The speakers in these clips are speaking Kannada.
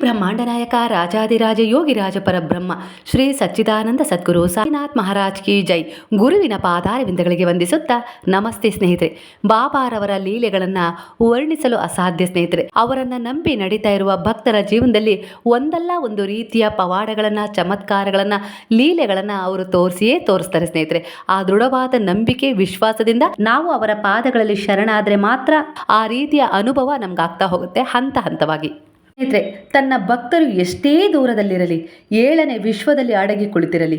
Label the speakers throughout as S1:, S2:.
S1: ಬ್ರಹ್ಮಾಂಡ ನಾಯಕ ರಾಜಾದಿರಾಜ ಯೋಗಿರಾಜ ಪರಬ್ರಹ್ಮ, ಶ್ರೀ ಸಚ್ಚಿದಾನಂದ ಸದ್ಗುರು ಸಾಯಿನಾಥ್ ಮಹಾರಾಜ್ ಕಿ ಜೈ ಗುರುವಿನ ಪಾದಾರವಿಂದಗಳಿಗೆ ವಂದಿಸುತ್ತಾ ನಮಸ್ತೆ ಸ್ನೇಹಿತರೆ. ಬಾಬಾರವರ ಲೀಲೆಗಳನ್ನು ವರ್ಣಿಸಲು ಅಸಾಧ್ಯ ಸ್ನೇಹಿತರೆ. ಅವರನ್ನ ನಂಬಿ ನಡೀತಾ ಇರುವ ಭಕ್ತರ ಜೀವನದಲ್ಲಿ ಒಂದಲ್ಲ ಒಂದು ರೀತಿಯ ಪವಾಡಗಳನ್ನು, ಚಮತ್ಕಾರಗಳನ್ನು, ಲೀಲೆಗಳನ್ನು ಅವರು ತೋರಿಸಿಯೇ ತೋರಿಸ್ತಾರೆ ಸ್ನೇಹಿತರೆ. ಆ ದೃಢವಾದ ನಂಬಿಕೆ, ವಿಶ್ವಾಸದಿಂದ ನಾವು ಅವರ ಪಾದಗಳಲ್ಲಿ ಶರಣಾದರೆ ಮಾತ್ರ ಆ ರೀತಿಯ ಅನುಭವ ನಮ್ಗಾಗ್ತಾ ಹೋಗುತ್ತೆ ಹಂತ ಹಂತವಾಗಿ. ಸ್ನೇಹಿತರೆ, ತನ್ನ ಭಕ್ತರು ಎಷ್ಟೇ ದೂರದಲ್ಲಿರಲಿ, ಏಳನೇ ವಿಶ್ವದಲ್ಲಿ ಅಡಗಿ ಕುಳಿತಿರಲಿ.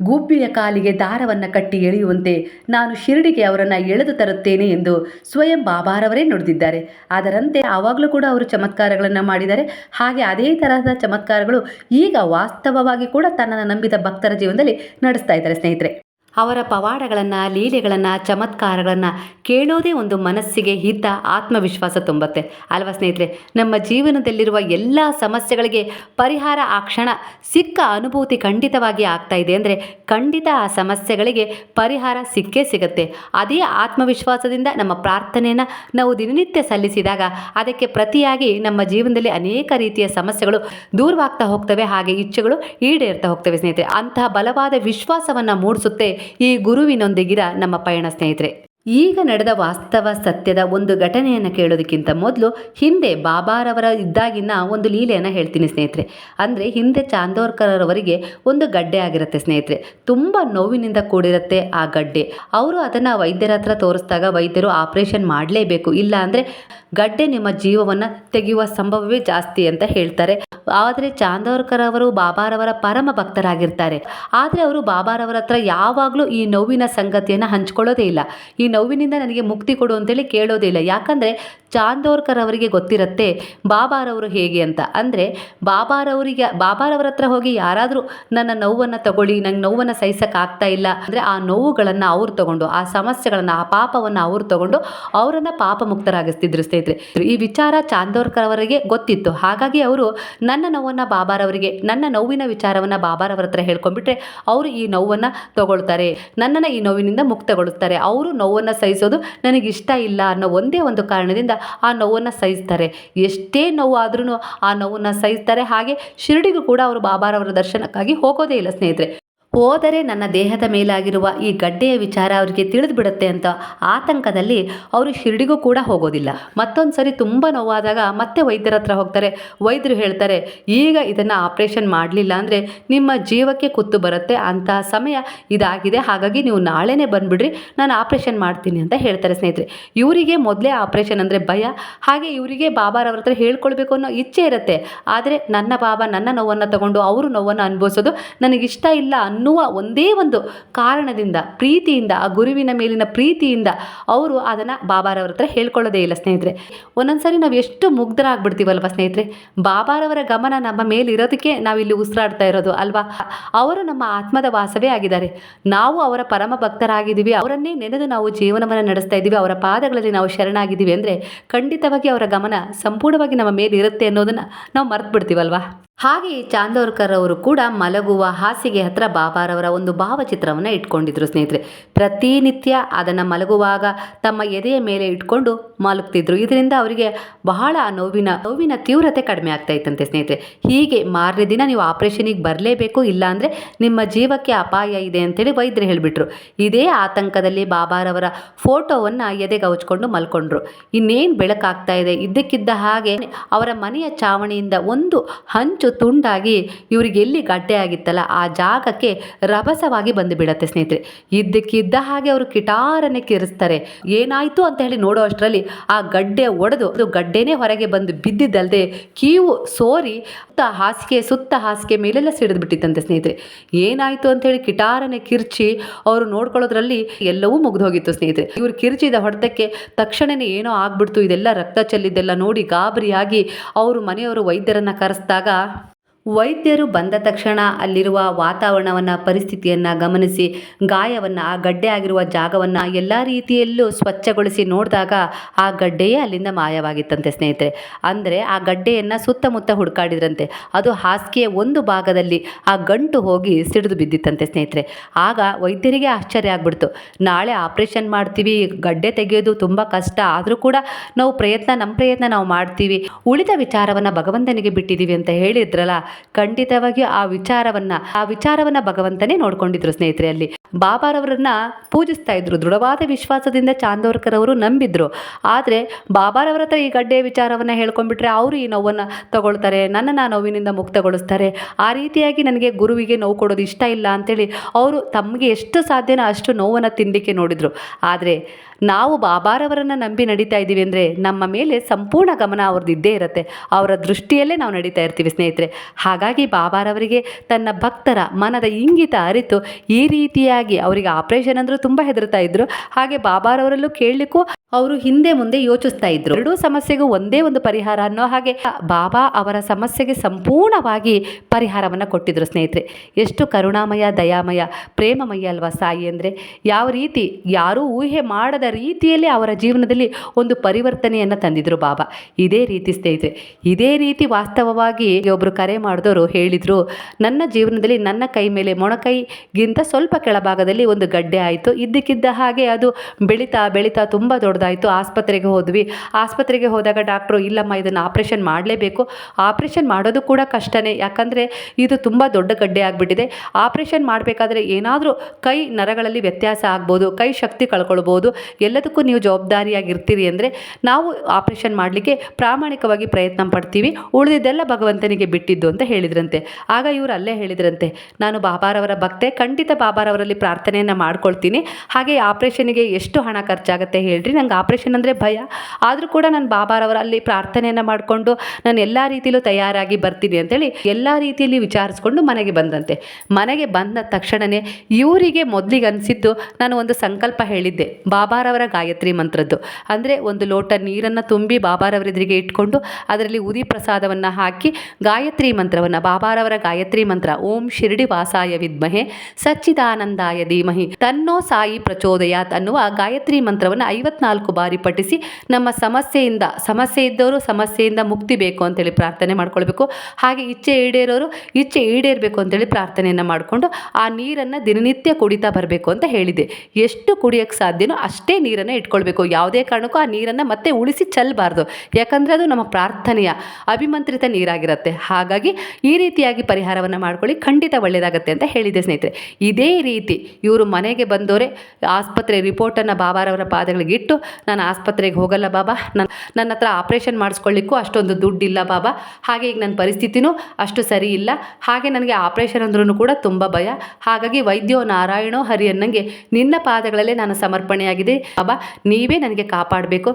S1: ಗುಬ್ಬಿಯ ಕಾಲಿಗೆ ದಾರವನ್ನು ಕಟ್ಟಿ ಎಳೆಯುವಂತೆ ನಾನು ಶಿರಡಿಗೆ ಅವರನ್ನು ಎಳೆದು ತರುತ್ತೇನೆ ಎಂದು ಸ್ವಯಂ ಬಾಬಾರವರೇ ನುಡಿದಿದ್ದಾರೆ. ಅದರಂತೆ ಆವಾಗಲೂ ಕೂಡ ಅವರು ಚಮತ್ಕಾರಗಳನ್ನು ಮಾಡಿದ್ದಾರೆ. ಹಾಗೆ ಅದೇ ತರಹದ ಚಮತ್ಕಾರಗಳು ಈಗ ವಾಸ್ತವವಾಗಿ ಕೂಡ ತನ್ನನ್ನು ನಂಬಿದ ಭಕ್ತರ ಜೀವನದಲ್ಲಿ ನಡೆಸ್ತಾ ಇದ್ದಾರೆ ಸ್ನೇಹಿತರೆ. ಅವರ ಪವಾಡಗಳನ್ನು, ಲೀಲೆಗಳನ್ನು, ಚಮತ್ಕಾರಗಳನ್ನು ಕೇಳೋದೇ ಒಂದು ಮನಸ್ಸಿಗೆ ಹಿತ, ಆತ್ಮವಿಶ್ವಾಸ ತುಂಬುತ್ತೆ. ಅಲ್ವಾ ಸ್ನೇಹಿತರೆ? ನಮ್ಮ ಜೀವನದಲ್ಲಿರುವ ಎಲ್ಲ ಸಮಸ್ಯೆಗಳಿಗೆ ಪರಿಹಾರ ಆ ಕ್ಷಣ ಸಿಕ್ಕ ಅನುಭೂತಿ ಖಂಡಿತವಾಗಿ ಆಗ್ತಾ ಇದೆ. ಅಂದರೆ ಖಂಡಿತ ಆ ಸಮಸ್ಯೆಗಳಿಗೆ ಪರಿಹಾರ ಸಿಕ್ಕೇ ಸಿಗುತ್ತೆ. ಅದೇ ಆತ್ಮವಿಶ್ವಾಸದಿಂದ ನಮ್ಮ ಪ್ರಾರ್ಥನೆಯನ್ನು ನಾವು ದಿನನಿತ್ಯ ಸಲ್ಲಿಸಿದಾಗ ಅದಕ್ಕೆ ಪ್ರತಿಯಾಗಿ ನಮ್ಮ ಜೀವನದಲ್ಲಿ ಅನೇಕ ರೀತಿಯ ಸಮಸ್ಯೆಗಳು ದೂರವಾಗ್ತಾ ಹೋಗ್ತವೆ. ಹಾಗೆ ಇಚ್ಛೆಗಳು ಈಡೇರ್ತಾ ಹೋಗ್ತವೆ ಸ್ನೇಹಿತರೆ. ಅಂತಹ ಬಲವಾದ ವಿಶ್ವಾಸವನ್ನು ಮೂಡಿಸುತ್ತೆ ಈ ಗುರುವಿನೊಂದಿಗಿರ ನಮ್ಮ ಪಯಣ ಸ್ನೇಹಿತರೆ. ಈಗ ನಡೆದ ವಾಸ್ತವ ಸತ್ಯದ ಒಂದು ಘಟನೆಯನ್ನು ಕೇಳೋದಕ್ಕಿಂತ ಮೊದಲು ಹಿಂದೆ ಬಾಬಾರವರ ಇದ್ದಾಗಿನ ಒಂದು ಲೀಲೆಯನ್ನು ಹೇಳ್ತೀನಿ ಸ್ನೇಹಿತರೆ. ಅಂದರೆ ಹಿಂದೆ ಚಾಂದೋರ್ಕರವರಿಗೆ ಒಂದು ಗಡ್ಡೆ ಆಗಿರುತ್ತೆ ಸ್ನೇಹಿತರೆ. ತುಂಬ ನೋವಿನಿಂದ ಕೂಡಿರುತ್ತೆ ಆ ಗಡ್ಡೆ. ಅವರು ಅದನ್ನು ವೈದ್ಯರ ಹತ್ರ ತೋರಿಸಿದಾಗ ವೈದ್ಯರು ಆಪರೇಷನ್ ಮಾಡಲೇಬೇಕು. ಇಲ್ಲ ಅಂದರೆ ಗಡ್ಡೆ ನಿಮ್ಮ ಜೀವವನ್ನು ತೆಗೆಯುವ ಸಂಭವವೇ ಜಾಸ್ತಿ ಅಂತ ಹೇಳ್ತಾರೆ. ಆದರೆ ಚಾಂದೋರ್ಕರ್ ಅವರು ಬಾಬಾರವರ ಪರಮ ಭಕ್ತರಾಗಿರ್ತಾರೆ. ಆದರೆ ಅವರು ಬಾಬಾರವರ ಹತ್ರ ಯಾವಾಗಲೂ ಈ ನೋವಿನ ಸಂಗತಿಯನ್ನು ಹಂಚ್ಕೊಳ್ಳೋದೇ ಇಲ್ಲ. ಈ ನೋವಿನಿಂದ ನನಗೆ ಮುಕ್ತಿ ಕೊಡು ಅಂತೇಳಿ ಕೇಳೋದೇ ಇಲ್ಲ. ಯಾಕಂದರೆ ಚಾಂದೋರ್ಕರ್ ಅವರಿಗೆ ಗೊತ್ತಿರುತ್ತೆ ಬಾಬಾರವರು ಹೇಗೆ ಅಂತ. ಅಂದರೆ ಬಾಬಾರವರಿಗೆ ಬಾಬಾರವರ ಹತ್ರ ಹೋಗಿ ಯಾರಾದರೂ ನನ್ನ ನೋವನ್ನು ತಗೊಳ್ಳಿ, ನಂಗೆ ನೋವನ್ನು ಸಹಿಸೋಕ್ಕಾಗ್ತಾ ಇಲ್ಲ. ಅಂದರೆ ಆ ನೋವುಗಳನ್ನು ಅವ್ರು ತಗೊಂಡು, ಆ ಸಮಸ್ಯೆಗಳನ್ನು, ಆ ಪಾಪವನ್ನು ಅವ್ರು ತಗೊಂಡು ಅವರನ್ನು ಪಾಪ ಮುಕ್ತರಾಗಿಸ್ತಿದ್ರು ಸ್ನೇಹಿತರೆ. ಈ ವಿಚಾರ ಚಾಂದೋರ್ಕರ್ ಅವರಿಗೆ ಗೊತ್ತಿತ್ತು. ಹಾಗಾಗಿ ಅವರು ನನ್ನ ನೋವನ್ನು ಬಾಬಾರವರಿಗೆ, ನನ್ನ ನೋವಿನ ವಿಚಾರವನ್ನು ಬಾಬಾರವರ ಹತ್ರ ಹೇಳ್ಕೊಂಡ್ಬಿಟ್ರೆ ಅವರು ಈ ನೋವನ್ನು ತಗೊಳ್ತಾರೆ. ನನ್ನನ್ನು ಈ ನೋವಿನಿಂದ ಮುಕ್ತಗೊಳ್ಳುತ್ತಾರೆ ಅವರು ನೋವನ್ನು ಸಹಿಸೋದು ನನಗೆ ಇಷ್ಟ ಇಲ್ಲ ಅನ್ನೋ ಒಂದೇ ಒಂದು ಕಾರಣದಿಂದ ಆ ನೋವನ್ನು ಸಹಿಸ್ತಾರೆ. ಎಷ್ಟೇ ನೋವು ಆದ್ರೂ ಆ ನೋವನ್ನು ಸಹಿಸ್ತಾರೆ. ಹಾಗೆ ಶಿರಡಿಗೂ ಕೂಡ ಅವರು ಬಾಬಾರವರ ದರ್ಶನಕ್ಕಾಗಿ ಹೋಗೋದೇ ಇಲ್ಲ ಸ್ನೇಹಿತರೆ. ಹೋದರೆ ನನ್ನ ದೇಹದ ಮೇಲಾಗಿರುವ ಈ ಗಡ್ಡೆಯ ವಿಚಾರ ಅವರಿಗೆ ತಿಳಿದು ಬಿಡುತ್ತೆ ಅಂತ ಆತಂಕದಲ್ಲಿ ಅವರು ಶಿರಡಿಗೂ ಕೂಡ ಹೋಗೋದಿಲ್ಲ. ಮತ್ತೊಂದು ಸರಿ ತುಂಬ ನೋವಾದಾಗ ಮತ್ತೆ ವೈದ್ಯರ ಹತ್ರ ಹೋಗ್ತಾರೆ. ವೈದ್ಯರು ಹೇಳ್ತಾರೆ, ಈಗ ಇದನ್ನು ಆಪ್ರೇಷನ್ ಮಾಡಲಿಲ್ಲ ಅಂದರೆ ನಿಮ್ಮ ಜೀವಕ್ಕೆ ಕುತ್ತು ಬರುತ್ತೆ. ಅಂತ ಸಮಯ ಇದಾಗಿದೆ. ಹಾಗಾಗಿ ನೀವು ನಾಳೆನೇ ಬಂದುಬಿಡ್ರಿ. ನಾನು ಆಪ್ರೇಷನ್ ಮಾಡ್ತೀನಿ ಅಂತ ಹೇಳ್ತಾರೆ ಸ್ನೇಹಿತರೆ. ಇವರಿಗೆ ಮೊದಲೇ ಆಪ್ರೇಷನ್ ಅಂದರೆ ಭಯ. ಹಾಗೆ ಇವರಿಗೆ ಬಾಬಾರವ್ರ ಹತ್ರ ಹೇಳ್ಕೊಳ್ಬೇಕು ಅನ್ನೋ ಇಚ್ಛೆ ಇರುತ್ತೆ. ಆದರೆ ನನ್ನ ಬಾಬಾ ನನ್ನ ನೋವನ್ನು ತಗೊಂಡು ಅವರು ನೋವನ್ನು ಅನುಭವಿಸೋದು ನನಗಿಷ್ಟ ಇಲ್ಲ ಅನ್ನುವ ಒಂದೇ ಒಂದು ಕಾರಣದಿಂದ, ಪ್ರೀತಿಯಿಂದ, ಆ ಗುರುವಿನ ಮೇಲಿನ ಪ್ರೀತಿಯಿಂದ ಅವರು ಅದನ್ನು ಬಾಬಾರವ್ರ ಹತ್ರ ಹೇಳ್ಕೊಳ್ಳೋದೇ ಇಲ್ಲ ಸ್ನೇಹಿತರೆ. ಒಂದೊಂದ್ಸರಿ ನಾವು ಎಷ್ಟು ಮುಗ್ಧರಾಗ್ಬಿಡ್ತೀವಲ್ವ ಸ್ನೇಹಿತರೆ? ಬಾಬಾರವರ ಗಮನ ನಮ್ಮ ಮೇಲೆ ಇರೋದಕ್ಕೆ ನಾವಿಲ್ಲಿ ಉಸಿರಾಡ್ತಾ ಇರೋದು ಅಲ್ವಾ? ಅವರು ನಮ್ಮ ಆತ್ಮದ ವಾಸವೇ ಆಗಿದ್ದಾರೆ. ನಾವು ಅವರ ಪರಮ ಭಕ್ತರಾಗಿದ್ದೀವಿ. ಅವರನ್ನೇ ನೆನೆದು ನಾವು ಜೀವನವನ್ನು ನಡೆಸ್ತಾ ಇದ್ದೀವಿ. ಅವರ ಪಾದಗಳಲ್ಲಿ ನಾವು ಶರಣಾಗಿದ್ದೀವಿ ಅಂದರೆ ಖಂಡಿತವಾಗಿ ಅವರ ಗಮನ ಸಂಪೂರ್ಣವಾಗಿ ನಮ್ಮ ಮೇಲೆ ಇರುತ್ತೆ ಅನ್ನೋದನ್ನು ನಾವು ಮರೆತು ಬಿಡ್ತೀವಲ್ವಾ ಹಾಗೆಯೇ ಚಾಂದೋರ್ಕರ್ ಅವರು ಕೂಡ ಮಲಗುವ ಹಾಸಿಗೆ ಹತ್ರ ಬಾಬಾರವರ ಒಂದು ಭಾವಚಿತ್ರವನ್ನು ಇಟ್ಕೊಂಡಿದ್ರು ಸ್ನೇಹಿತರೆ. ಪ್ರತಿನಿತ್ಯ ಅದನ್ನು ಮಲಗುವಾಗ ತಮ್ಮ ಎದೆಯ ಮೇಲೆ ಇಟ್ಕೊಂಡು ಮಲಗ್ತಿದ್ರು. ಇದರಿಂದ ಅವರಿಗೆ ಬಹಳ ನೋವಿನ ನೋವಿನ ತೀವ್ರತೆ ಕಡಿಮೆ ಆಗ್ತಾ ಇತ್ತಂತೆ ಸ್ನೇಹಿತರೆ. ಹೀಗೆ ಮಾರನೇ ದಿನ ನೀವು ಆಪರೇಷನಿಗೆ ಬರಲೇಬೇಕು ಇಲ್ಲಾಂದರೆ ನಿಮ್ಮ ಜೀವಕ್ಕೆ ಅಪಾಯ ಇದೆ ಅಂತೇಳಿ ವೈದ್ಯರು ಹೇಳಿಬಿಟ್ರು. ಇದೇ ಆತಂಕದಲ್ಲಿ ಬಾಬಾರವರ ಫೋಟೋವನ್ನು ಎದೆಗೆ ಹಚ್ಕೊಂಡು ಮಲ್ಕೊಂಡ್ರು. ಇನ್ನೇನು ಬೆಳಕಾಗ್ತಾ ಇದೆ? ಇದ್ದಕ್ಕಿದ್ದ ಹಾಗೆ ಅವರ ಮನೆಯ ಚಾವಣಿಯಿಂದ ಒಂದು ಹಂಚು ತುಂಡಾಗಿ ಇವರಿಗೆ ಎಲ್ಲಿ ಗಡ್ಡೆ ಆಗಿತ್ತಲ್ಲ, ಆ ಜಾಗಕ್ಕೆ ರಭಸವಾಗಿ ಬಂದು ಬಿಡತ್ತೆ ಸ್ನೇಹಿತರೆ. ಇದ್ದಕ್ಕಿದ್ದ ಹಾಗೆ ಅವರು ಕಿಟಾರನೆ ಕಿರಿಸ್ತಾರೆ. ಏನಾಯ್ತು ಅಂತ ಹೇಳಿ ನೋಡೋ ಅಷ್ಟರಲ್ಲಿ ಆ ಗಡ್ಡೆ ಒಡೆದು, ಅದು ಗಡ್ಡೆನೇ ಹೊರಗೆ ಬಂದು ಬಿದ್ದಿದ್ದಲ್ಲದೆ ಕೀವು ಸೋರಿ ಹಾಸಿಗೆ, ಸುತ್ತ ಹಾಸಿಗೆ ಮೇಲೆಲ್ಲ ಸಿಡಿದು ಬಿಟ್ಟಿತ್ತಂತೆ ಸ್ನೇಹಿತರೆ. ಏನಾಯ್ತು ಅಂತ ಹೇಳಿ ಕಿಟಾರನೆ ಕಿರ್ಚಿ ಅವರು ನೋಡ್ಕೊಳ್ಳೋದ್ರಲ್ಲಿ ಎಲ್ಲವೂ ಮುಗಿದೋಗಿತ್ತು ಸ್ನೇಹಿತರೆ. ಇವರು ಕಿರ್ಚಿದ ಹೊಡೆದಕ್ಕೆ ತಕ್ಷಣನೇ ಏನೋ ಆಗ್ಬಿಡ್ತು, ಇದೆಲ್ಲ ರಕ್ತ ಚೆಲ್ಲಿದ್ದೆಲ್ಲ ನೋಡಿ ಗಾಬರಿಯಾಗಿ ಅವರು ಮನೆಯವರು ವೈದ್ಯರನ್ನು ಕರೆಸಿದಾಗ ವೈದ್ಯರು ಬಂದ ತಕ್ಷಣ ಅಲ್ಲಿರುವ ವಾತಾವರಣವನ್ನು, ಪರಿಸ್ಥಿತಿಯನ್ನು ಗಮನಿಸಿ, ಗಾಯವನ್ನು, ಆ ಗಡ್ಡೆ ಆಗಿರುವ ಜಾಗವನ್ನು ಎಲ್ಲ ರೀತಿಯಲ್ಲೂ ಸ್ವಚ್ಛಗೊಳಿಸಿ ನೋಡಿದಾಗ ಆ ಗಡ್ಡೆಯೇ ಅಲ್ಲಿಂದ ಮಾಯವಾಗಿತ್ತಂತೆ ಸ್ನೇಹಿತರೆ. ಅಂದರೆ ಆ ಗಡ್ಡೆಯನ್ನು ಸುತ್ತಮುತ್ತ ಹುಡುಕಾಡಿದ್ರಂತೆ. ಅದು ಹಾಸಿಗೆಯ ಒಂದು ಭಾಗದಲ್ಲಿ ಆ ಗಂಟು ಹೋಗಿ ಸಿಡಿದು ಬಿದ್ದಿತ್ತಂತೆ ಸ್ನೇಹಿತರೆ. ಆಗ ವೈದ್ಯರಿಗೆ ಆಶ್ಚರ್ಯ ಆಗ್ಬಿಡ್ತು. ನಾಳೆ ಆಪ್ರೇಷನ್ ಮಾಡ್ತೀವಿ, ಗಡ್ಡೆ ತೆಗೆಯೋದು ತುಂಬ ಕಷ್ಟ, ಆದರೂ ಕೂಡ ನಾವು ಪ್ರಯತ್ನ ನಮ್ಮ ಪ್ರಯತ್ನ ನಾವು ಮಾಡ್ತೀವಿ, ಉಳಿದ ವಿಚಾರವನ್ನು ಭಗವಂತನಿಗೆ ಬಿಟ್ಟಿದ್ದೀವಿ ಅಂತ ಹೇಳಿದ್ರಲ್ಲ ಖಂಡಿತವಾಗಿಯೂ ಆ ವಿಚಾರವನ್ನ ಆ ವಿಚಾರವನ್ನ ಭಗವಂತನೇ ನೋಡ್ಕೊಂಡಿದ್ರು ಸ್ನೇಹಿತರೆ ಅಲ್ಲಿ ಬಾಬಾರವರನ್ನ ಪೂಜಿಸ್ತಾ ಇದ್ರು, ದೃಢವಾದ ವಿಶ್ವಾಸದಿಂದ ಚಾಂದೋರ್ಕರ್ ಅವರು ನಂಬಿದ್ರು. ಆದರೆ ಬಾಬಾರವರ ಹತ್ರ ಈ ಗಡ್ಡೆ ವಿಚಾರವನ್ನ ಹೇಳ್ಕೊಂಡ್ಬಿಟ್ರೆ ಅವರು ಈ ನೋವನ್ನು ತಗೊಳ್ತಾರೆ, ನನ್ನನ್ನು ನೋವಿನಿಂದ ಮುಕ್ತಗೊಳಿಸ್ತಾರೆ. ಆ ರೀತಿಯಾಗಿ ನನಗೆ ಗುರುವಿಗೆ ನೋವು ಕೊಡೋದು ಇಷ್ಟ ಇಲ್ಲ ಅಂತೇಳಿ, ಅವರು ತಮಗೆ ಎಷ್ಟು ಸಾಧ್ಯನೋ ಅಷ್ಟು ನೋವನ್ನು ತಿನ್ನಲಿಕ್ಕೆ ನೋಡಿದರು. ಆದರೆ ನಾವು ಬಾಬಾರವರನ್ನು ನಂಬಿ ನಡೀತಾ ಇದ್ದೀವಿ ಅಂದರೆ ನಮ್ಮ ಮೇಲೆ ಸಂಪೂರ್ಣ ಗಮನ ಅವ್ರದ್ದು ಇದ್ದೇ ಇರುತ್ತೆ. ಅವರ ದೃಷ್ಟಿಯಲ್ಲೇ ನಾವು ನಡೀತಾ ಇರ್ತೀವಿ ಸ್ನೇಹಿತರೆ. ಹಾಗಾಗಿ ಬಾಬಾರವರಿಗೆ ತನ್ನ ಭಕ್ತರ ಮನದ ಇಂಗಿತ ಅರಿತು ಈ ರೀತಿಯಾಗಿ ಅವರಿಗೆ ಆಪರೇಷನ್ ಅಂದರೂ ತುಂಬ ಹೆದರ್ತಾ ಇದ್ರು. ಹಾಗೆ ಬಾಬಾರವರಲ್ಲೂ ಕೇಳಲಿಕ್ಕೂ ಅವರು ಹಿಂದೆ ಮುಂದೆ ಯೋಚಿಸ್ತಾ ಇದ್ರು. ಎರಡೂ ಸಮಸ್ಯೆಗೂ ಒಂದೇ ಒಂದು ಪರಿಹಾರ ಅನ್ನೋ ಹಾಗೆ ಬಾಬಾ ಅವರ ಸಮಸ್ಯೆಗೆ ಸಂಪೂರ್ಣವಾಗಿ ಪರಿಹಾರವನ್ನು ಕೊಟ್ಟಿದ್ರು ಸ್ನೇಹಿತರೆ. ಎಷ್ಟು ಕರುಣಾಮಯ, ದಯಾಮಯ, ಪ್ರೇಮಮಯ ಅಲ್ವಾ ಸಾಯಿ ಅಂದರೆ. ಯಾವ ರೀತಿ ಯಾರೂ ಊಹೆ ಮಾಡದ ರೀತಿಯಲ್ಲಿ ಅವರ ಜೀವನದಲ್ಲಿ ಒಂದು ಪರಿವರ್ತನೆಯನ್ನು ತಂದಿದ್ರು ಬಾಬಾ. ಇದೇ ರೀತಿ ಸ್ನೇಹಿತರೆ, ಇದೇ ರೀತಿ ವಾಸ್ತವವಾಗಿ ಒಬ್ಬರು ಕರೆ ಮಾಡಿದವರು ಹೇಳಿದರು, ನನ್ನ ಜೀವನದಲ್ಲಿ ನನ್ನ ಕೈ ಮೇಲೆ ಮೊಣಕೈಗಿಂತ ಸ್ವಲ್ಪ ಕೆಳಭಾಗದಲ್ಲಿ ಒಂದು ಗಡ್ಡೆ ಆಯಿತು. ಇದ್ದಕ್ಕಿದ್ದ ಹಾಗೆ ಅದು ಬೆಳೀತಾ ಬೆಳೀತಾ ತುಂಬ ದೊಡ್ಡದಾಯಿತು. ಆಸ್ಪತ್ರೆಗೆ ಹೋದ್ವಿ. ಆಸ್ಪತ್ರೆಗೆ ಹೋದಾಗ ಡಾಕ್ಟ್ರು, ಇಲ್ಲಮ್ಮ, ಇದನ್ನು ಆಪ್ರೇಷನ್ ಮಾಡಲೇಬೇಕು. ಆಪ್ರೇಷನ್ ಮಾಡೋದು ಕೂಡ ಕಷ್ಟನೇ. ಯಾಕಂದರೆ ಇದು ತುಂಬ ದೊಡ್ಡ ಗಡ್ಡೆ ಆಗಿಬಿಟ್ಟಿದೆ. ಆಪ್ರೇಷನ್ ಮಾಡಬೇಕಾದ್ರೆ ಏನಾದರೂ ಕೈ ನರಗಳಲ್ಲಿ ವ್ಯತ್ಯಾಸ ಆಗ್ಬೋದು, ಕೈ ಶಕ್ತಿ ಕಳ್ಕೊಳ್ಬೋದು ಎಲ್ಲದಕ್ಕೂ ನೀವು ಜವಾಬ್ದಾರಿಯಾಗಿರ್ತೀರಿ ಅಂದರೆ ನಾವು ಆಪ್ರೇಷನ್ ಮಾಡಲಿಕ್ಕೆ ಪ್ರಾಮಾಣಿಕವಾಗಿ ಪ್ರಯತ್ನ ಪಡ್ತೀವಿ, ಉಳಿದಿದ್ದೆಲ್ಲ ಭಗವಂತನಿಗೆ ಬಿಟ್ಟಿದ್ದು ಅಂತ ಹೇಳಿದ್ರಂತೆ. ಆಗ ಇವರು ಅಲ್ಲೇ ಹೇಳಿದ್ರಂತೆ, ನಾನು ಬಾಬಾರವರ ಭಕ್ತೆ, ಖಂಡಿತ ಬಾಬಾರವರಲ್ಲಿ ಪ್ರಾರ್ಥನೆಯನ್ನು ಮಾಡ್ಕೊಳ್ತೀನಿ. ಹಾಗೆ ಆಪ್ರೇಷನಿಗೆ ಎಷ್ಟು ಹಣ ಖರ್ಚಾಗುತ್ತೆ ಹೇಳ್ರಿ, ನಂಗೆ ಆಪ್ರೇಷನ್ ಅಂದರೆ ಭಯ. ಆದರೂ ಕೂಡ ನಾನು ಬಾಬಾರವರಲ್ಲಿ ಪ್ರಾರ್ಥನೆಯನ್ನು ಮಾಡಿಕೊಂಡು ನಾನು ಎಲ್ಲ ರೀತಿಯಲ್ಲೂ ತಯಾರಾಗಿ ಬರ್ತೀನಿ ಅಂತೇಳಿ ಎಲ್ಲ ರೀತಿಯಲ್ಲಿ ವಿಚಾರಿಸ್ಕೊಂಡು ಮನೆಗೆ ಬಂದಂತೆ ಮನೆಗೆ ಬಂದ ತಕ್ಷಣವೇ ಇವರಿಗೆ ಮೊದಲಿಗೆ ಅನಿಸಿದ್ದು ನಾನು ಒಂದು ಸಂಕಲ್ಪ ಹೇಳಿದ್ದೆ ಬಾಬಾರವರ ಗಾಯತ್ರಿ ಮಂತ್ರದ್ದು. ಅಂದರೆ ಒಂದು ಲೋಟ ನೀರನ್ನು ತುಂಬಿ ಬಾಬಾರವರ ಎದುರಿಗೆ ಇಟ್ಕೊಂಡು ಅದರಲ್ಲಿ ಉದಿ ಪ್ರಸಾದವನ್ನು ಹಾಕಿ ಗಾಯತ್ರಿ ಮಂತ್ರವನ್ನು, ಬಾಬಾರವರ ಗಾಯತ್ರಿ ಮಂತ್ರ, ಓಂ ಶಿರಡಿ ವಾಸಾಯ ವಿದ್ಮಹೆ, ಸಚ್ಚಿದಾನಂದಾಯ ಧೀಮಹಿ, ತನ್ನೋ ಸಾಯಿ ಪ್ರಚೋದಯಾತ್ ಅನ್ನುವ ಗಾಯತ್ರಿ ಮಂತ್ರವನ್ನು ಐವತ್ನಾಲ್ಕು ಬಾರಿ ಪಠಿಸಿ ನಮ್ಮ ಸಮಸ್ಯೆಯಿಂದ, ಸಮಸ್ಯೆ ಇದ್ದವರು ಸಮಸ್ಯೆಯಿಂದ ಮುಕ್ತಿ ಬೇಕು ಅಂತೇಳಿ ಪ್ರಾರ್ಥನೆ ಮಾಡ್ಕೊಳ್ಬೇಕು. ಹಾಗೆ ಇಚ್ಛೆ ಈಡೇರೋರು ಇಚ್ಛೆ ಈಡೇರಬೇಕು ಅಂತೇಳಿ ಪ್ರಾರ್ಥನೆಯನ್ನು ಮಾಡಿಕೊಂಡು ಆ ನೀರನ್ನು ದಿನನಿತ್ಯ ಕುಡಿತಾ ಬರಬೇಕು ಅಂತ ಹೇಳಿದೆ. ಎಷ್ಟು ಕುಡಿಯೋಕ್ಕೆ ಸಾಧ್ಯನೋ ಅಷ್ಟೇ ನೀರನ್ನು ಇಟ್ಕೊಳ್ಬೇಕು. ಯಾವುದೇ ಕಾರಣಕ್ಕೂ ಆ ನೀರನ್ನು ಮತ್ತೆ ಉಳಿಸಿ ಚೆಲ್ಲಬಾರ್ದು ಯಾಕಂದರೆ ಅದು ನಮ್ಮ ಪ್ರಾರ್ಥನೆಯ ಅಭಿಮಂತ್ರಿತ ನೀರಾಗಿರುತ್ತೆ. ಹಾಗಾಗಿ ಈ ರೀತಿಯಾಗಿ ಪರಿಹಾರವನ್ನು ಮಾಡ್ಕೊಳ್ಳಿ. ಖಂಡಿತ ಒಳ್ಳೆಯದಾಗತ್ತೆ ಅಂತ ಹೇಳಿದೆ ಸ್ನೇಹಿತರೆ. ಇದೇ ರೀತಿ ಇವರು ಮನೆಗೆ ಬಂದವರೇ ಆಸ್ಪತ್ರೆ ರಿಪೋರ್ಟನ್ನು ಬಾಬಾರವರ ಪಾದಗಳಿಗೆ ಇಟ್ಟು, ನಾನು ಆಸ್ಪತ್ರೆಗೆ ಹೋಗಲ್ಲ ಬಾಬಾ. ನನ್ನ ನನ್ನ ಹತ್ರ ಆಪ್ರೇಷನ್ ಮಾಡಿಸ್ಕೊಳ್ಳಿಕ್ಕೂ ಅಷ್ಟೊಂದು ದುಡ್ಡಿಲ್ಲ ಬಾಬಾ. ಹಾಗೆ ಈಗ ನನ್ನ ಪರಿಸ್ಥಿತಿನೂ ಅಷ್ಟು ಸರಿ ಇಲ್ಲ. ಹಾಗೆ ನನಗೆ ಆಪ್ರೇಷನ್ ಅಂದ್ರೂ ಕೂಡ ತುಂಬ ಭಯ. ಹಾಗಾಗಿ ವೈದ್ಯೋ ನಾರಾಯಣೋ ಹರಿ ಅನ್ನಂಗೆ ನಿನ್ನ ಪಾದಗಳಲ್ಲೇ ನಾನು ಸಮರ್ಪಣೆಯಾಗಿದೆ. ಬಾಬಾ, ನೀವೇ ನನಗೆ ಕಾಪಾಡಬೇಕು.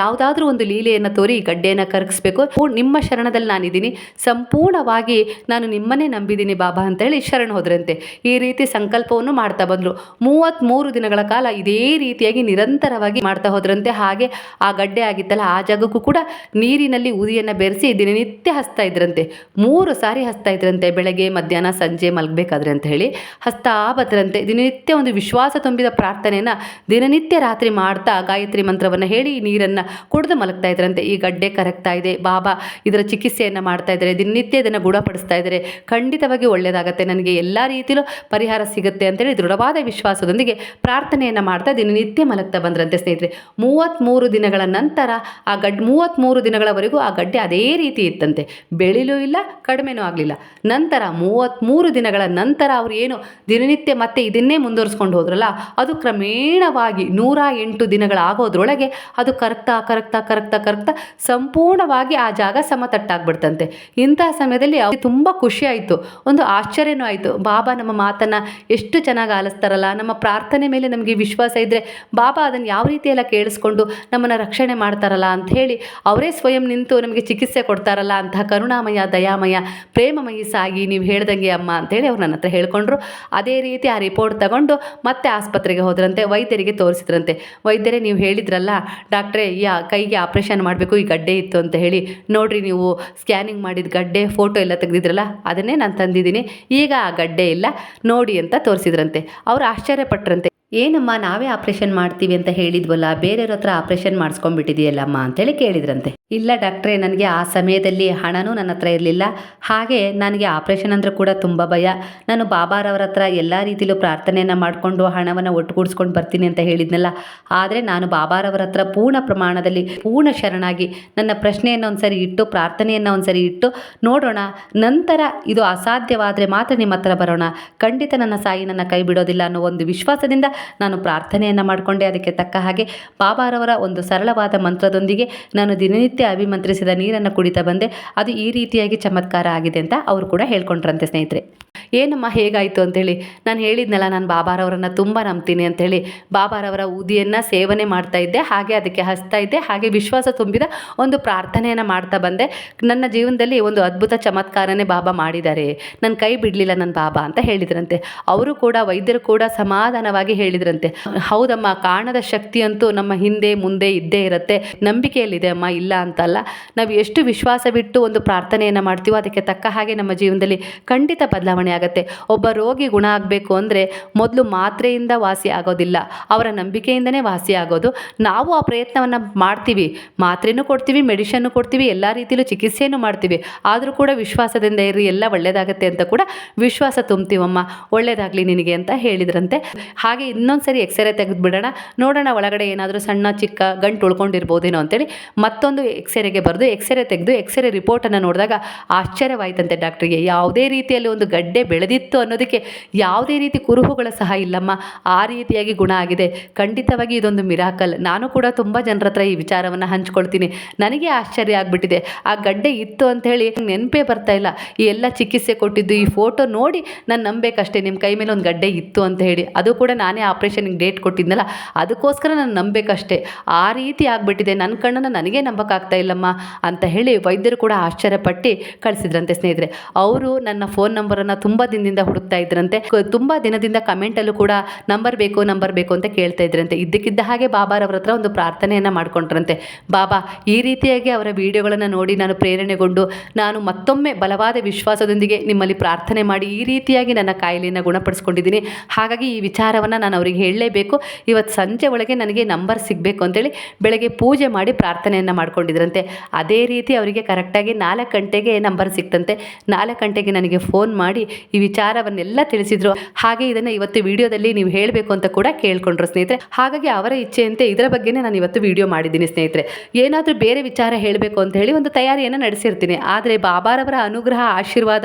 S1: ಯಾವುದಾದ್ರೂ ಒಂದು ಲೀಲೆಯನ್ನು ತೋರಿ ಗಡ್ಡೆಯನ್ನು ಕರಗಿಸ್ಬೇಕು. ನಿಮ್ಮ ಶರಣದಲ್ಲಿ ನಾನಿದ್ದೀನಿ. ಸಂಪೂರ್ಣವಾಗಿ ನಾನು ನಿಮ್ಮನ್ನೇ ನಂಬಿದ್ದೀನಿ ಬಾಬಾ ಅಂತೇಳಿ ಶರಣ ಹೋದ್ರಂತೆ. ಈ ರೀತಿ ಸಂಕಲ್ಪವನ್ನು ಮಾಡ್ತಾ ಬಂದರು. ಮೂವತ್ತ್ಮೂರು ದಿನಗಳ ಕಾಲ ಇದೇ ರೀತಿಯಾಗಿ ನಿರಂತರವಾಗಿ ಮಾಡ್ತಾ ಹೋದ್ರಂತೆ. ಹಾಗೆ ಆ ಗಡ್ಡೆ ಆಗಿತ್ತಲ್ಲ, ಆ ಜಾಗಕ್ಕೂ ಕೂಡ ನೀರಿನಲ್ಲಿ ಉದಿಯನ್ನು ಬೆರೆಸಿ ದಿನನಿತ್ಯ ಹಸ್ತಾ ಇದ್ರಂತೆ. ಮೂರು ಸಾರಿ ಹಸ್ತಾ ಇದ್ರಂತೆ. ಬೆಳಗ್ಗೆ, ಮಧ್ಯಾಹ್ನ, ಸಂಜೆ ಮಲಗಬೇಕಾದ್ರೆ ಅಂತ ಹೇಳಿ ಹಸ್ತಾ ಬದ್ರಂತೆ. ದಿನನಿತ್ಯ ಒಂದು ವಿಶ್ವಾಸ ತುಂಬಿದ ಪ್ರಾರ್ಥನೆಯನ್ನು ದಿನನಿತ್ಯ ರಾತ್ರಿ ಮಾಡ್ತಾ ಗಾಯತ್ರಿ ಮಂತ್ರವನ್ನು ಹೇಳಿ ನೀರನ್ನು ಕುಡಿದು ಮಲಗ್ತಾ ಇದ್ರಂತೆ. ಈ ಗಡ್ಡೆ ಕರಗ್ತಾ ಇದೆ. ಬಾಬಾ ಇದರ ಚಿಕಿತ್ಸೆಯನ್ನು ಮಾಡ್ತಾ ಇದ್ದಾರೆ. ದಿನನಿತ್ಯ ಇದನ್ನು ಗುಣಪಡಿಸ್ತಾ ಇದ್ದಾರೆ. ಖಂಡಿತವಾಗಿ ಒಳ್ಳೆಯದಾಗತ್ತೆ ನನಗೆ ಎಲ್ಲ ರೀತಿಯಲ್ಲೂ ಪರಿಹಾರ ಸಿಗುತ್ತೆ ಅಂತೇಳಿ ದೃಢವಾದ ವಿಶ್ವಾಸದೊಂದಿಗೆ ಪ್ರಾರ್ಥನೆಯನ್ನು ಮಾಡ್ತಾ ದಿನನಿತ್ಯ ಮಲಗ್ತಾ ಬಂದ್ರಂತೆ ಸ್ನೇಹಿತರೆ. ಮೂವತ್ತ್ಮೂರು ದಿನಗಳ ನಂತರ ಆ ಗಡ್ ಮೂವತ್ತ್ಮೂರು ದಿನಗಳವರೆಗೂ ಆ ಗಡ್ಡೆ ಅದೇ ರೀತಿ ಇತ್ತಂತೆ. ಬೆಳಿಲೂ ಇಲ್ಲ, ಕಡಿಮೆನೂ ಆಗಲಿಲ್ಲ. ನಂತರ ಮೂವತ್ತ್ಮೂರು ದಿನಗಳ ನಂತರ ಅವರು ಏನು ದಿನನಿತ್ಯ ಮತ್ತೆ ಇದನ್ನೇ ಮುಂದುವರಿಸ್ಕೊಂಡು ಹೋದ್ರಲ್ಲ, ಅದು ಕ್ರಮೇಣವಾಗಿ ನೂರ ಎಂಟು ದಿನಗಳಾಗೋದ್ರೊಳಗೆ ಅದು ಕರಗ್ತಾ ಕರಗ್ತಾ ಕರಗ್ತಾ ಕರಗ್ತಾ ಸಂಪೂರ್ಣವಾಗಿ ಆ ಜಾಗ ಸಮತಟ್ಟಾಗ್ಬಿಡ್ತಂತೆ. ಇಂತಹ ಸಮಯದಲ್ಲಿ ಅವ್ರಿಗೆ ತುಂಬ ಖುಷಿ ಆಯಿತು. ಒಂದು ಆಶ್ಚರ್ಯನೂ ಆಯಿತು. ಬಾಬಾ ನಮ್ಮ ಮಾತನ್ನು ಎಷ್ಟು ಚೆನ್ನಾಗಿ ಆಲಿಸ್ತಾರಲ್ಲ. ನಮ್ಮ ಪ್ರಾರ್ಥನೆ ಮೇಲೆ ನಮಗೆ ವಿಶ್ವಾಸ ಇದ್ದರೆ ಬಾಬಾ ಅದನ್ನು ಯಾವ ರೀತಿ ಎಲ್ಲ ಕೇಳಿಸ್ಕೊಂಡು ನಮ್ಮನ್ನು ರಕ್ಷಣೆ ಮಾಡ್ತಾರಲ್ಲ ಹೇಳಿ ಅವರೇ ಸ್ವಯಂ ನಿಂತು ನಮಗೆ ಚಿಕಿತ್ಸೆ ಕೊಡ್ತಾರಲ್ಲ ಅಂತಹ ಕರುಣಾಮಯ, ದಯಾಮಯ, ಪ್ರೇಮಮಯಿ ಸಾಗಿ ನೀವು ಹೇಳ್ದಂಗೆ ಅಮ್ಮ ಅಂತೇಳಿ ಅವ್ರು ನನ್ನ ಹತ್ರ ಹೇಳ್ಕೊಂಡ್ರು. ಅದೇ ರೀತಿ ಆ ರಿಪೋರ್ಟ್ ತಗೊಂಡು ಮತ್ತೆ ಆಸ್ಪತ್ರೆಗೆ ಹೋದ್ರಂತೆ. ವೈದ್ಯರಿಗೆ ತೋರಿಸಿದ್ರಂತೆ ಹೇಳಿದ್ರಂತೆ ವೈದ್ಯರೇ, ನೀವು ಹೇಳಿದ್ರಲ್ಲ, ಡಾಕ್ಟ್ರೇ ಯಾ ಕೈಗೆ ಆಪ್ರೇಷನ್ ಮಾಡಬೇಕು, ಈ ಗಡ್ಡೆ ಇತ್ತು ಅಂತ ಹೇಳಿ. ನೋಡ್ರಿ, ನೀವು ಸ್ಕ್ಯಾನಿಂಗ್ ಮಾಡಿದ ಗಡ್ಡೆ, ಫೋಟೋ ಎಲ್ಲ ತೆಗೆದಿದ್ರಲ್ಲ, ಅದನ್ನೇ ನಾನು ತಂದಿದ್ದೀನಿ. ಈಗ ಆ ಗಡ್ಡೆ ಇಲ್ಲ, ನೋಡಿ ಅಂತ ತೋರಿಸಿದ್ರಂತೆ. ಅವರು ಆಶ್ಚರ್ಯಪಟ್ರಂತೆ. ಏನಮ್ಮ, ನಾವೇ ಆಪ್ರೇಷನ್ ಮಾಡ್ತೀವಿ ಅಂತ ಹೇಳಿದ್ವಲ್ಲ, ಬೇರೆಯವ್ರ ಹತ್ರ ಆಪ್ರೇಷನ್ ಮಾಡಿಸ್ಕೊಂಡ್ಬಿಟ್ಟಿದೆಯಲ್ಲಮ್ಮ ಅಂತೇಳಿ ಕೇಳಿದ್ರಂತೆ. ಇಲ್ಲ ಡಾಕ್ಟ್ರೇ, ನನಗೆ ಆ ಸಮಯದಲ್ಲಿ ಹಣನೂ ನನ್ನ ಹತ್ರ ಇರಲಿಲ್ಲ. ಹಾಗೆ ನನಗೆ ಆಪ್ರೇಷನ್ ಅಂದರೆ ಕೂಡ ತುಂಬ ಭಯ. ನಾನು ಬಾಬಾರವ್ರ ಹತ್ರ ಎಲ್ಲ ರೀತಿಯಲ್ಲೂ ಪ್ರಾರ್ಥನೆಯನ್ನು ಮಾಡಿಕೊಂಡು ಹಣವನ್ನು ಒಟ್ಟುಗೂಡಿಸ್ಕೊಂಡು ಬರ್ತೀನಿ ಅಂತ ಹೇಳಿದ್ನಲ್ಲ. ಆದರೆ ನಾನು ಬಾಬಾರವರ ಹತ್ರ ಪೂರ್ಣ ಪ್ರಮಾಣದಲ್ಲಿ, ಪೂರ್ಣ ಶರಣಾಗಿ ನನ್ನ ಪ್ರಶ್ನೆಯನ್ನು ಒಂದ್ಸರಿ ಇಟ್ಟು, ಪ್ರಾರ್ಥನೆಯನ್ನು ಒಂದ್ಸರಿ ಇಟ್ಟು, ನೋಡೋಣ, ನಂತರ ಇದು ಅಸಾಧ್ಯವಾದರೆ ಮಾತ್ರ ನಿಮ್ಮ ಹತ್ರ ಬರೋಣ. ಖಂಡಿತ ನನ್ನ ಸಾಯಿ ನನ್ನ ಕೈ ಬಿಡೋದಿಲ್ಲ ಅನ್ನೋ ಒಂದು ವಿಶ್ವಾಸದಿಂದ ನಾನು ಪ್ರಾರ್ಥನೆಯನ್ನು ಮಾಡಿಕೊಂಡೆ. ಅದಕ್ಕೆ ತಕ್ಕ ಹಾಗೆ ಬಾಬಾರವರ ಒಂದು ಸರಳವಾದ ಮಂತ್ರದೊಂದಿಗೆ ನಾನು ದಿನನಿತ್ಯ ಅಭಿಮಂತ್ರಿಸಿದ ನೀರನ್ನು ಕುಡಿತಾ ಬಂದೆ. ಅದು ಈ ರೀತಿಯಾಗಿ ಚಮತ್ಕಾರ ಆಗಿದೆ ಅಂತ ಅವರು ಕೂಡ ಹೇಳ್ಕೊಂಡ್ರಂತೆ ಸ್ನೇಹಿತರೆ. ಏನಮ್ಮ ಹೇಗಾಯಿತು ಅಂತೇಳಿ? ನಾನು ಹೇಳಿದ್ನಲ್ಲ, ನಾನು ಬಾಬಾರವರನ್ನು ತುಂಬ ನಂಬ್ತೀನಿ ಅಂತೇಳಿ. ಬಾಬಾರವರ ಊದಿಯನ್ನು ಸೇವನೆ ಮಾಡ್ತಾ ಇದ್ದೆ, ಹಾಗೆ ಅದಕ್ಕೆ ಹಸ್ತಾ ಇದ್ದೆ, ಹಾಗೆ ವಿಶ್ವಾಸ ತುಂಬಿದ ಒಂದು ಪ್ರಾರ್ಥನೆಯನ್ನು ಮಾಡ್ತಾ ಬಂದೆ. ನನ್ನ ಜೀವನದಲ್ಲಿ ಒಂದು ಅದ್ಭುತ ಚಮತ್ಕಾರನೇ ಬಾಬಾ ಮಾಡಿದ್ದಾರೆ. ನನ್ನ ಕೈ ಬಿಡಲಿಲ್ಲ ನನ್ನ ಬಾಬಾ ಅಂತ ಹೇಳಿದ್ರಂತೆ. ಅವರು ಕೂಡ, ವೈದ್ಯರು ಕೂಡ ಸಮಾಧಾನವಾಗಿ ಹೇಳಿದ್ರಂತೆ. ಹೌದಮ್ಮ, ಕಾಣದ ಶಕ್ತಿ ಅಂತೂ ನಮ್ಮ ಹಿಂದೆ ಮುಂದೆ ಇದ್ದೇ ಇರುತ್ತೆ. ನಂಬಿಕೆಯಲ್ಲಿದೆ ಅಮ್ಮ, ಇಲ್ಲ ಅಂತಲ್ಲ. ನಾವು ಎಷ್ಟು ವಿಶ್ವಾಸ ಬಿಟ್ಟು ಒಂದು ಪ್ರಾರ್ಥನೆಯನ್ನು ಮಾಡ್ತೀವೋ ಅದಕ್ಕೆ ತಕ್ಕ ಹಾಗೆ ನಮ್ಮ ಜೀವನದಲ್ಲಿ ಖಂಡಿತ ಬದಲಾವಣೆ ಆಗುತ್ತೆ. ಒಬ್ಬ ರೋಗಿ ಗುಣ ಆಗಬೇಕು ಅಂದರೆ ಮೊದಲು ಮಾತ್ರೆಯಿಂದ ವಾಸಿ ಆಗೋದಿಲ್ಲ. ಅವರ ನಂಬಿಕೆಯಿಂದನೇ ವಾಸಿ ಆಗೋದು. ನಾವು ಆ ಪ್ರಯತ್ನವನ್ನು ಮಾಡ್ತೀವಿ. ಮಾತ್ರೆನೂ ಕೊಡ್ತೀವಿ, ಮೆಡಿಷನ್ನು ಕೊಡ್ತೀವಿ, ಎಲ್ಲ ರೀತಿಯಲ್ಲೂ ಚಿಕಿತ್ಸೆಯನ್ನು ಮಾಡ್ತೀವಿ. ಆದರೂ ಕೂಡ ವಿಶ್ವಾಸದಿಂದ ಇರಿ, ಎಲ್ಲ ಒಳ್ಳೆಯದಾಗತ್ತೆ ಅಂತ ಕೂಡ ವಿಶ್ವಾಸ ತುಂಬ್ತೀವಮ್ಮ. ಒಳ್ಳೆಯದಾಗಲಿ ನಿನಗೆ ಅಂತ ಹೇಳಿದ್ರಂತೆ. ಹಾಗೆ ಇನ್ನೊಂದು ಸರಿ ಎಕ್ಸ್ರೇ ತೆಗೆದುಬಿಡೋಣ ನೋಡೋಣ ಒಳಗಡೆ ಏನಾದರೂ ಸಣ್ಣ ಚಿಕ್ಕ ಗಂಟು ಉಳ್ಕೊಂಡಿರ್ಬೋದೇನೋ ಅಂತೇಳಿ ಮತ್ತೊಂದು ಎಕ್ಸ್ರೇಗೆ ಬರೆದು ಎಕ್ಸ್ರೇ ತೆಗೆದು ಎಕ್ಸ್ರೇ ರಿಪೋರ್ಟನ್ನು ನೋಡಿದಾಗ ಆಶ್ಚರ್ಯವಾಯಿತಂತೆ ಡಾಕ್ಟ್ರಿಗೆ ಯಾವುದೇ ರೀತಿಯಲ್ಲಿ ಒಂದು ಗಡ್ಡೆ ಬೆಳೆದಿತ್ತು ಅನ್ನೋದಕ್ಕೆ ಯಾವುದೇ ರೀತಿ ಕುರುಹುಗಳು ಸಹ ಇಲ್ಲಮ್ಮ. ಆ ರೀತಿಯಾಗಿ ಗುಣ ಆಗಿದೆ. ಖಂಡಿತವಾಗಿ ಇದೊಂದು ಮಿರಾಕಲ್ ನಾನು ಕೂಡ ತುಂಬ ಜನರ ಹತ್ರ ಈ ವಿಚಾರವನ್ನು ಹಂಚ್ಕೊಳ್ತೀನಿ. ನನಗೆ ಆಶ್ಚರ್ಯ ಆಗಿಬಿಟ್ಟಿದೆ. ಆ ಗಡ್ಡೆ ಇತ್ತು ಅಂತ ಹೇಳಿ ನೆನಪೇ ಬರ್ತಾ ಇಲ್ಲ. ಈ ಎಲ್ಲ ಚಿಕಿತ್ಸೆ ಕೊಟ್ಟಿದ್ದು ಈ ಫೋಟೋ ನೋಡಿ ನಾನು ನಂಬೇಕಷ್ಟೇ. ನಿಮ್ಮ ಕೈ ಮೇಲೆ ಒಂದು ಗಡ್ಡೆ ಇತ್ತು ಅಂತ ಹೇಳಿ. ಅದು ಕೂಡ ನಾನೇ ಆಪ್ರೇಷನ್ಗೆ ಡೇಟ್ ಕೊಟ್ಟಿದ್ನಲ್ಲ, ಅದಕ್ಕೋಸ್ಕರ ನಾನು ನಂಬೇಕಷ್ಟೇ. ಆ ರೀತಿ ಆಗಿಬಿಟ್ಟಿದೆ. ನನ್ನ ಕಣ್ಣನ್ನು ನನಗೆ ನಂಬಕ್ಕಾಗ್ತಾ ಇಲ್ಲಮ್ಮ ಅಂತ ಹೇಳಿ ವೈದ್ಯರು ಕೂಡ ಆಶ್ಚರ್ಯಪಟ್ಟು ಕಳಿಸಿದ್ರಂತೆ ಸ್ನೇಹಿತರೆ. ಅವರು ನನ್ನ ಫೋನ್ ನಂಬರನ್ನು ತುಂಬ ದಿನದಿಂದ ಹುಡುಕ್ತಾ ಇದ್ರಂತೆ. ತುಂಬ ದಿನದಿಂದ ಕಮೆಂಟಲ್ಲೂ ಕೂಡ ನಂಬರ್ ಬೇಕು ನಂಬರ್ ಬೇಕು ಅಂತ ಕೇಳ್ತಾ ಇದ್ರಂತೆ. ಇದ್ದಕ್ಕಿದ್ದ ಹಾಗೆ ಬಾಬಾರವ್ರ ಹತ್ರ ಒಂದು ಪ್ರಾರ್ಥನೆಯನ್ನು ಮಾಡ್ಕೊಂಡ್ರಂತೆ. ಬಾಬಾ, ಈ ರೀತಿಯಾಗಿ ಅವರ ವಿಡಿಯೋಗಳನ್ನು ನೋಡಿ ನಾನು ಪ್ರೇರಣೆಗೊಂಡು, ನಾನು ಮತ್ತೊಮ್ಮೆ ಬಲವಾದ ವಿಶ್ವಾಸದೊಂದಿಗೆ ನಿಮ್ಮಲ್ಲಿ ಪ್ರಾರ್ಥನೆ ಮಾಡಿ ಈ ರೀತಿಯಾಗಿ ನನ್ನ ಕಾಯಿಲೆಯನ್ನು ಗುಣಪಡಿಸ್ಕೊಂಡಿದ್ದೀನಿ. ಹಾಗಾಗಿ ಈ ವಿಚಾರವನ್ನು ನಾನು ಅವರಿಗೆ ಹೇಳಲೇಬೇಕು. ಇವತ್ತು ಸಂಜೆ ಒಳಗೆ ನನಗೆ ನಂಬರ್ ಸಿಗಬೇಕು ಅಂತೇಳಿ ಬೆಳಗ್ಗೆ ಪೂಜೆ ಮಾಡಿ ಪ್ರಾರ್ಥನೆಯನ್ನು ಮಾಡ್ಕೊಂಡಿದ್ರಂತೆ. ಅದೇ ರೀತಿ ಅವರಿಗೆ ಕರೆಕ್ಟಾಗಿ ನಾಲ್ಕು ಗಂಟೆಗೆ ನಂಬರ್ ಸಿಕ್ತಂತೆ. ನಾಲ್ಕು ಗಂಟೆಗೆ ನನಗೆ ಫೋನ್ ಮಾಡಿ ಈ ವಿಚಾರವನ್ನೆಲ್ಲ ತಿಳಿಸಿದ್ರು. ಹಾಗೆ ಇದನ್ನು ಇವತ್ತು ವಿಡಿಯೋದಲ್ಲಿ ನೀವು ಹೇಳಬೇಕು ಅಂತ ಕೂಡ ಕೇಳ್ಕೊಂಡ್ರು ಸ್ನೇಹಿತರೆ. ಹಾಗಾಗಿ ಅವರ ಇಚ್ಛೆಯಂತೆ ಇದರ ಬಗ್ಗೆನೇ ನಾನು ಇವತ್ತು ವಿಡಿಯೋ ಮಾಡಿದ್ದೀನಿ ಸ್ನೇಹಿತರೆ. ಏನಾದರೂ ಬೇರೆ ವಿಚಾರ ಹೇಳಬೇಕು ಅಂತ ಹೇಳಿ ಒಂದು ತಯಾರಿಯನ್ನು ನಡೆಸಿರ್ತೀನಿ. ಆದರೆ ಬಾಬಾರವರ ಅನುಗ್ರಹ, ಆಶೀರ್ವಾದ,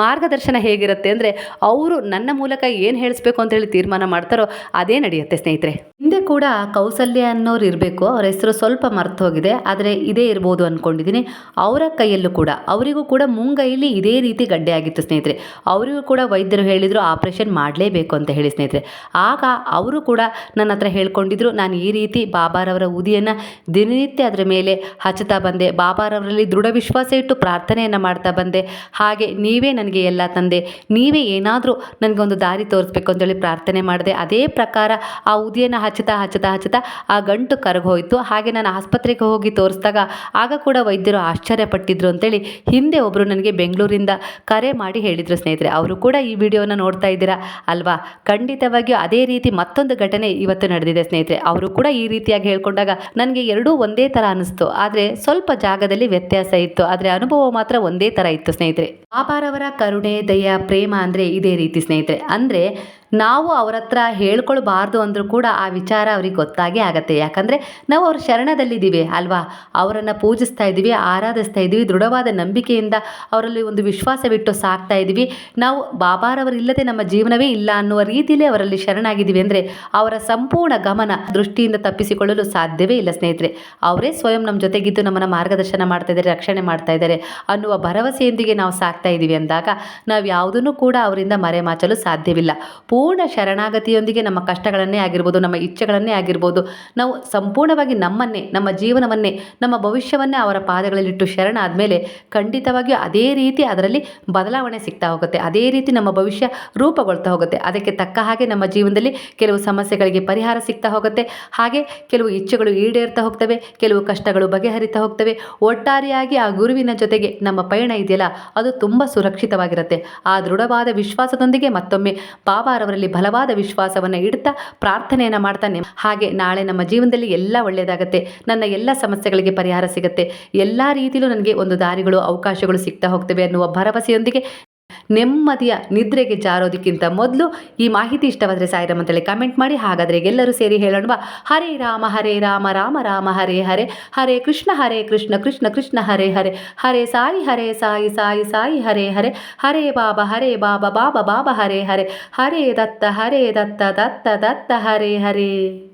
S1: ಮಾರ್ಗದರ್ಶನ ಹೇಗಿರುತ್ತೆ ಅಂದರೆ, ಅವರು ನನ್ನ ಮೂಲಕ ಏನು ಹೇಳಿಸ್ಬೇಕು ಅಂತ ಹೇಳಿ ತೀರ್ಮಾನ ಮಾಡ್ತಾರೋ ಅದೇ ನಡೆಯುತ್ತೆ ಸ್ನೇಹಿತರೆ. ಹಿಂದೆ ಕೂಡ ಕೌಸಲ್ಯ ಅನ್ನೋರು ಇರಬೇಕು, ಅವರ ಹೆಸರು ಸ್ವಲ್ಪ ಮರ್ತು ಹೋಗಿದೆ ಆದರೆ ಇದೇ ಇರ್ಬೋದು ಅಂದ್ಕೊಂಡಿದ್ದೀನಿ ಅವರ ಕೈಯಲ್ಲೂ ಕೂಡ, ಅವರಿಗೂ ಕೂಡ ಮುಂಗೈಲಿ ಇದೇ ರೀತಿ ಗಡ್ಡೆ ಆಗಿತ್ತು ಸ್ನೇಹಿತರೆ. ಅವರಿಗೂ ಕೂಡ ವೈದ್ಯರು ಹೇಳಿದರು, ಆಪ್ರೇಷನ್ ಮಾಡಲೇಬೇಕು ಅಂತ ಹೇಳಿ ಸ್ನೇಹಿತರೆ. ಆಗ ಅವರು ಕೂಡ ನನ್ನ ಹತ್ರ ಹೇಳ್ಕೊಂಡಿದ್ರು, ನಾನು ಈ ರೀತಿ ಬಾಬಾರವರ ಉದಿಯನ್ನು ದಿನನಿತ್ಯ ಅದರ ಮೇಲೆ ಹಚ್ಚುತ್ತಾ ಬಂದೆ. ಬಾಬಾರವರಲ್ಲಿ ದೃಢ ವಿಶ್ವಾಸ ಇಟ್ಟು ಪ್ರಾರ್ಥನೆಯನ್ನು ಮಾಡ್ತಾ ಬಂದೆ. ಹಾಗೆ ನೀವೇ ನನಗೆ ಎಲ್ಲ ತಂದೆ. ನೀವೇ ಏನಾದರೂ ನನಗೆ ಒಂದು ದಾರಿ ತೋರಿಸ್ಬೇಕು ಅಂತೇಳಿ ಪ್ರಾರ್ಥನೆ ಮಾಡಿದೆ. ಅದೇ ಪ್ರಕಾರ ಆ ಉದಿಯನ್ನು ಹಚ್ಚುತ್ತಾ ಹಚ್ಚುತ್ತಾ ಹಚ್ಚುತ್ತಾ ಆ ಗಂಟು ಕರಗೋಯಿತು. ಹಾಗೆ ನಾನು ಆಸ್ಪತ್ರೆಗೆ ಹೋಗಿ ತೋರಿಸಿದಾಗ ಆಗ ಕೂಡ ವೈದ್ಯರು ಆಶ್ಚರ್ಯಪಟ್ಟಿದ್ರು ಅಂತೇಳಿ ಹಿಂದೆ ಒಬ್ಬರು ನನಗೆ ಬೆಂಗಳೂರಿಂದ ಕರೆ ಮಾಡಿ ಹೇಳಿದರು ಸ್ನೇಹಿತರೆ. ಅವರು ಕೂಡ ಈ ವಿಡಿಯೋನ ನೋಡ್ತಾ ಇದ್ದೀರಾ ಅಲ್ವಾ? ಖಂಡಿತವಾಗಿಯೂ ಅದೇ ರೀತಿ ಮತ್ತೊಂದು ಘಟನೆ ಇವತ್ತು ನಡೆದಿದೆ ಸ್ನೇಹಿತರೆ. ಅವರು ಕೂಡ ಈ ರೀತಿಯಾಗಿ ಹೇಳ್ಕೊಂಡಾಗ ನನಗೆ ಎರಡೂ ಒಂದೇ ಥರ ಅನಿಸ್ತು. ಆದರೆ ಸ್ವಲ್ಪ ಜಾಗದಲ್ಲಿ ವ್ಯತ್ಯಾಸ ಇತ್ತು. ಆದರೆ ಅನುಭವ ಮಾತ್ರ ಒಂದೇ ಥರ ಇತ್ತು ಸ್ನೇಹಿತರೆ. ಬಾಬಾರವರ ಕರುಣೆ, ದಯ, ಪ್ರೇಮ ಅಂದರೆ ಇದೇ ರೀತಿ ಸ್ನೇಹಿತರೆ. ಅಂದರೆ ನಾವು ಅವ್ರ ಹತ್ರ ಹೇಳ್ಕೊಳ್ಬಾರ್ದು ಅಂದರೂ ಕೂಡ ಆ ವಿಚಾರ ಅವ್ರಿಗೆ ಗೊತ್ತಾಗೇ ಆಗತ್ತೆ. ಯಾಕಂದರೆ ನಾವು ಅವ್ರ ಶರಣದಲ್ಲಿದ್ದೀವಿ ಅಲ್ವಾ? ಅವರನ್ನು ಪೂಜಿಸ್ತಾ ಇದ್ದೀವಿ, ಆರಾಧಿಸ್ತಾ ಇದ್ದೀವಿ, ದೃಢವಾದ ನಂಬಿಕೆಯಿಂದ ಅವರಲ್ಲಿ ಒಂದು ವಿಶ್ವಾಸವಿಟ್ಟು ಸಾಕ್ತಾ ಇದ್ದೀವಿ. ನಾವು ಬಾಬಾರವರಿಲ್ಲದೆ ನಮ್ಮ ಜೀವನವೇ ಇಲ್ಲ ಅನ್ನುವ ರೀತಿಯಲ್ಲೇ ಅವರಲ್ಲಿ ಶರಣಾಗಿದ್ದೀವಿ ಅಂದರೆ ಅವರ ಸಂಪೂರ್ಣ ಗಮನ ದೃಷ್ಟಿಯಿಂದ ತಪ್ಪಿಸಿಕೊಳ್ಳಲು ಸಾಧ್ಯವೇ ಇಲ್ಲ ಸ್ನೇಹಿತರೆ. ಅವರೇ ಸ್ವಯಂ ನಮ್ಮ ಜೊತೆಗಿದ್ದು ನಮ್ಮನ್ನು ಮಾರ್ಗದರ್ಶನ ಮಾಡ್ತಾ ಇದ್ದಾರೆ, ರಕ್ಷಣೆ ಮಾಡ್ತಾ ಇದ್ದಾರೆ ಅನ್ನುವ ಭರವಸೆಯೊಂದಿಗೆ ನಾವು ಸಾಕ್ತಾ ಇದ್ದೀವಿ ಅಂದಾಗ ನಾವು ಯಾವುದನ್ನು ಕೂಡ ಅವರಿಂದ ಮರೆಮಾಚಲು ಸಾಧ್ಯವಿಲ್ಲ. ಪೂರ್ಣ ಶರಣಾಗತಿಯೊಂದಿಗೆ ನಮ್ಮ ಕಷ್ಟಗಳನ್ನೇ ಆಗಿರ್ಬೋದು, ನಮ್ಮ ಇಚ್ಛೆಗಳನ್ನೇ ಆಗಿರ್ಬೋದು, ನಾವು ಸಂಪೂರ್ಣವಾಗಿ ನಮ್ಮನ್ನೇ, ನಮ್ಮ ಜೀವನವನ್ನೇ, ನಮ್ಮ ಭವಿಷ್ಯವನ್ನೇ ಅವರ ಪಾದಗಳಲ್ಲಿಟ್ಟು ಶರಣ ಆದಮೇಲೆ ಖಂಡಿತವಾಗಿಯೂ ಅದೇ ರೀತಿ ಅದರಲ್ಲಿ ಬದಲಾವಣೆ ಸಿಗ್ತಾ ಹೋಗುತ್ತೆ. ಅದೇ ರೀತಿ ನಮ್ಮ ಭವಿಷ್ಯ ರೂಪುಗೊಳ್ತಾ ಹೋಗುತ್ತೆ. ಅದಕ್ಕೆ ತಕ್ಕ ಹಾಗೆ ನಮ್ಮ ಜೀವನದಲ್ಲಿ ಕೆಲವು ಸಮಸ್ಯೆಗಳಿಗೆ ಪರಿಹಾರ ಸಿಗ್ತಾ ಹೋಗುತ್ತೆ. ಹಾಗೆ ಕೆಲವು ಇಚ್ಛೆಗಳು ಈಡೇರ್ತಾ ಹೋಗ್ತವೆ, ಕೆಲವು ಕಷ್ಟಗಳು ಬಗೆಹರಿತಾ ಹೋಗ್ತವೆ. ಒಟ್ಟಾರೆಯಾಗಿ ಆ ಗುರುವಿನ ಜೊತೆಗೆ ನಮ್ಮ ಪಯಣ ಇದೆಯಲ್ಲ, ಅದು ತುಂಬ ಸುರಕ್ಷಿತವಾಗಿರುತ್ತೆ. ಆ ದೃಢವಾದ ವಿಶ್ವಾಸದೊಂದಿಗೆ ಮತ್ತೊಮ್ಮೆ ಬಾಬಾರವರಲ್ಲಿ ಬಲವಾದ ವಿಶ್ವಾಸವನ್ನು ಇಡ್ತಾ ಪ್ರಾರ್ಥನೆಯನ್ನು ಮಾಡ್ತಾನೆ ಹಾಗೆ ನಾಳೆ ನಮ್ಮ ಜೀವನದಲ್ಲಿ ಎಲ್ಲ ಒಳ್ಳೆಯದಾಗತ್ತೆ ನನ್ನ ಎಲ್ಲ ಸಮಸ್ಯೆಗಳಿಗೆ ಪರಿಹಾರ ಸಿಗುತ್ತೆ. ಎಲ್ಲ ರೀತಿಯಲ್ಲೂ ನನಗೆ ಒಂದು ದಾರಿಗಳು, ಅವಕಾಶಗಳು ಸಿಗ್ತಾ ಹೋಗ್ತವೆ ಅನ್ನುವ ಭರವಸೆಯೊಂದಿಗೆ ನೆಮ್ಮದಿಯ ನಿದ್ರೆಗೆ ಜಾರೋದಕ್ಕಿಂತ ಮೊದಲು ಈ ಮಾಹಿತಿ ಇಷ್ಟವಾದರೆ ಸಾಯಿರಾಮ್ ಅಂತೇಳಿ ಕಮೆಂಟ್ ಮಾಡಿ. ಹಾಗಾದರೆ ಎಲ್ಲರೂ ಸೇರಿ ಹೇಳೋಣವಾ ಹರೇ ರಾಮ ಹರೇ ರಾಮ ರಾಮ ರಾಮ, ಹರೇ ಹರೇ. ಹರೇ ಕೃಷ್ಣ ಹರೇ ಕೃಷ್ಣ ಕೃಷ್ಣ ಕೃಷ್ಣ, ಹರೇ ಹರೇ. ಹರೇ ಸಾಯಿ ಹರೇ ಸಾಯಿ ಸಾಯಿ ಸಾಯಿ, ಹರೇ ಹರೇ. ಹರೇ ಬಾಬಾ ಹರೇ ಬಾಬಾ ಬಾಬಾ ಬಾಬಾ, ಹರೇ ಹರೇ. ಹರೇ ದತ್ತ ಹರೇ ದತ್ತ ದತ್ತ ದತ್ತ, ಹರೇ ಹರೇ.